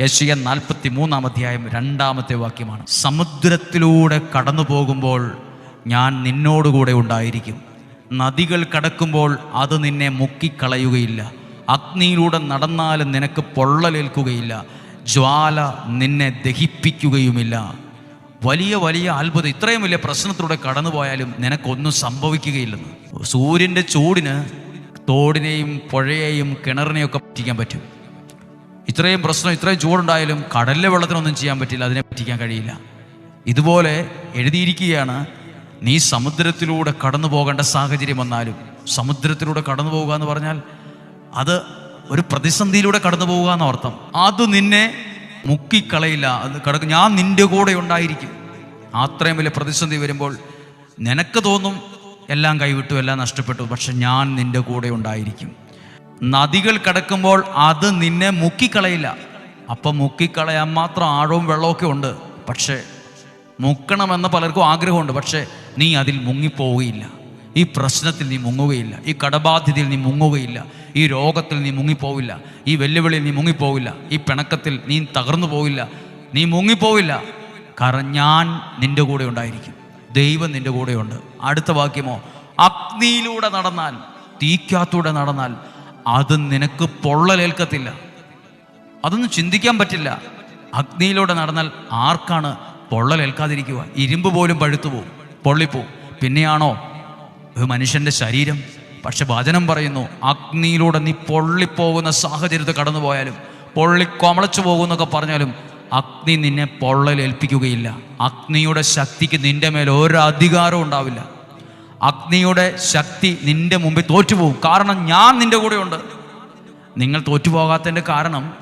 യശയ നാൽപ്പത്തി മൂന്നാം അധ്യായം രണ്ടാമത്തെ വാക്യമാണ്. സമുദ്രത്തിലൂടെ കടന്നു പോകുമ്പോൾ ഞാൻ നിന്നോടുകൂടെ ഉണ്ടായിരിക്കും. നദികൾ കടക്കുമ്പോൾ അത് നിന്നെ മുക്കിക്കളയുകയില്ല. അഗ്നിയിലൂടെ നടന്നാലും നിനക്ക് പൊള്ളലേൽക്കുകയില്ല. ജ്വാല നിന്നെ ദഹിപ്പിക്കുകയുമില്ല. വലിയ വലിയ അത്ഭുതം. ഇത്രയും വലിയ പ്രശ്നത്തിലൂടെ കടന്നുപോയാലും നിനക്കൊന്നും സംഭവിക്കുകയില്ലെന്ന്. സൂര്യന്റെ ചൂടിന് തോടിനെയും പുഴയെയും കിണറിനെയും ഒക്കെ പറ്റിക്കാൻ പറ്റും. ഇത്രയും പ്രശ്നം ഇത്രയും ചൂടുണ്ടായാലും കടലിലെ വെള്ളത്തിനൊന്നും ചെയ്യാൻ പറ്റില്ല അതിനെ പറ്റിക്കാൻ കഴിയില്ല. ഇതുപോലെ എഴുതിയിരിക്കുകയാണ് നീ സമുദ്രത്തിലൂടെ കടന്നു പോകേണ്ട സാഹചര്യം വന്നാലും സമുദ്രത്തിലൂടെ കടന്നു പോവുക എന്ന് പറഞ്ഞാൽ അത് ഒരു പ്രതിസന്ധിയിലൂടെ കടന്നു പോവുക എന്ന അർത്ഥം. അത് നിന്നെ മുക്കിക്കളയില്ല അത് കടക്കും. ഞാൻ നിന്റെ കൂടെ ഉണ്ടായിരിക്കും. അത്രയും വലിയ പ്രതിസന്ധി വരുമ്പോൾ നിനക്ക് തോന്നും എല്ലാം കൈവിട്ടു എല്ലാം നഷ്ടപ്പെട്ടു പക്ഷെ ഞാൻ നിന്റെ കൂടെ ഉണ്ടായിരിക്കും. നദികൾ കിടക്കുമ്പോൾ അത് നിന്നെ മുക്കിക്കളയില്ല. അപ്പം മുക്കിക്കളയാൻ മാത്രം ആഴവും വെള്ളമൊക്കെ ഉണ്ട്. പക്ഷേ മുക്കണമെന്ന് പലർക്കും ആഗ്രഹമുണ്ട്. പക്ഷേ നീ അതിൽ മുങ്ങിപ്പോവുകയില്ല. ഈ പ്രശ്നത്തിൽ നീ മുങ്ങുകയില്ല. ഈ കടബാധ്യതയിൽ നീ മുങ്ങുകയില്ല. ഈ രോഗത്തിൽ നീ മുങ്ങിപ്പോവില്ല. ഈ വെല്ലുവിളിയിൽ നീ മുങ്ങിപ്പോവില്ല. ഈ പിണക്കത്തിൽ നീ തകർന്നു പോവില്ല. നീ മുങ്ങിപ്പോവില്ല. കാരണം ഞാൻ നിന്റെ കൂടെ ഉണ്ടായിരിക്കും. ദൈവം നിന്റെ കൂടെയുണ്ട്. അടുത്ത വാക്യമോ അഗ്നിയിലൂടെ നടന്നാൽ തീക്കാത്തൂടെ നടന്നാൽ അത് നിനക്ക് പൊള്ളലേൽക്കത്തില്ല. അതൊന്നും ചിന്തിക്കാൻ പറ്റില്ല. അഗ്നിയിലൂടെ നടന്നാൽ ആർക്കാണ് പൊള്ളലേൽക്കാതിരിക്കുക? ഇരുമ്പ് പോലും പഴുത്തു പോവും. പൊള്ളിപ്പോവും. പിന്നെയാണോ? ഒരു മനുഷ്യന്റെ ശരീരം. പക്ഷെ വചനം പറയുന്നു അഗ്നിയിലൂടെ നീ പൊള്ളിപ്പോകുന്ന സാഹചര്യത്തിൽ കടന്നു പോയാലും പൊള്ളി കൊമളച്ചു പോകുന്നൊക്കെ പറഞ്ഞാലും അഗ്നി നിന്നെ പൊള്ളലേൽപ്പിക്കുകയില്ല. അഗ്നിയുടെ ശക്തിക്ക് നിന്റെ മേൽ ഒരു അധികാരവും ഉണ്ടാവില്ല. അഗ്നിയുടെ ശക്തി നിന്റെ മുമ്പിൽ തോറ്റുപോകും. കാരണം ഞാൻ നിന്റെ കൂടെയുണ്ട്. നിങ്ങൾ തോറ്റുപോകാത്തതിന്റെ കാരണം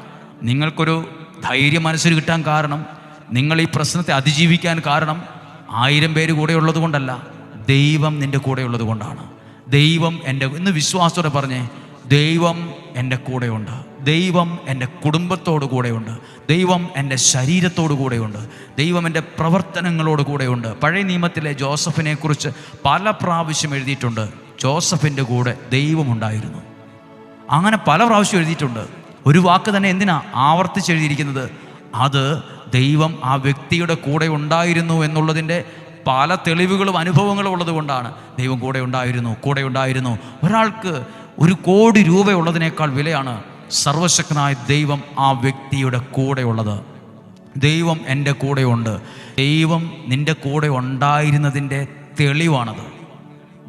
നിങ്ങൾക്കൊരു ധൈര്യം മനസ്സിൽ കിട്ടാൻ കാരണം നിങ്ങൾ ഈ പ്രശ്നത്തെ അതിജീവിക്കാൻ കാരണം ആയിരം പേര് കൂടെ ഉള്ളത് കൊണ്ടല്ല ദൈവം നിന്റെ കൂടെ ഉള്ളത് കൊണ്ടാണ്. ദൈവം എന്റെ ഇന്ന് വിശ്വാസത്തോടെ പറഞ്ഞേ ദൈവം എന്റെ കൂടെയുണ്ട് ദൈവം എന്റെ കുടുംബത്തോടു കൂടെയുണ്ട്. ദൈവം എന്റെ ശരീരത്തോടു കൂടെയുണ്ട്. ദൈവം എന്റെ പ്രവർത്തനങ്ങളോട് കൂടെയുണ്ട്. പഴയ നിയമത്തിലെ ജോസഫിനെക്കുറിച്ച് പല പ്രാവശ്യം എഴുതിയിട്ടുണ്ട്. ജോസഫിന്റെ കൂടെ ദൈവമുണ്ടായിരുന്നു അങ്ങനെ പല പ്രാവശ്യം എഴുതിയിട്ടുണ്ട്. ഒരു വാക്ക് തന്നെ എന്തിനാ ആവർത്തിച്ച് എഴുതിയിരിക്കുന്നത്? അത് ദൈവം ആ വ്യക്തിയുടെ കൂടെ ഉണ്ടായിരുന്നു എന്നുള്ളതിന്റെ പല തെളിവുകളും അനുഭവങ്ങളും ഉള്ളതുകൊണ്ടാണ് ദൈവം കൂടെ ഉണ്ടായിരുന്നു കൂടെ ഉണ്ടായിരുന്നു. ഒരാൾക്ക് ഒരു കോടി രൂപയുള്ളതിനേക്കാൾ വിലയാണ് സർവശക്തനായ ദൈവം ആ വ്യക്തിയുടെ കൂടെയുള്ളത്. ദൈവം എന്റെ കൂടെയുണ്ട്. ദൈവം നിന്റെ കൂടെ ഉണ്ടായിരുന്നതിന്റെ തെളിവാണത്.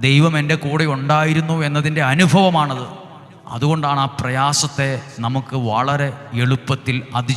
ദൈവം എന്റെ കൂടെ ഉണ്ടായിരുന്നു എന്നതിന്റെ അനുഭവമാണത്. അതുകൊണ്ടാണ് ആ പ്രയാസത്തെ നമുക്ക് വളരെ എളുപ്പത്തിൽ അതി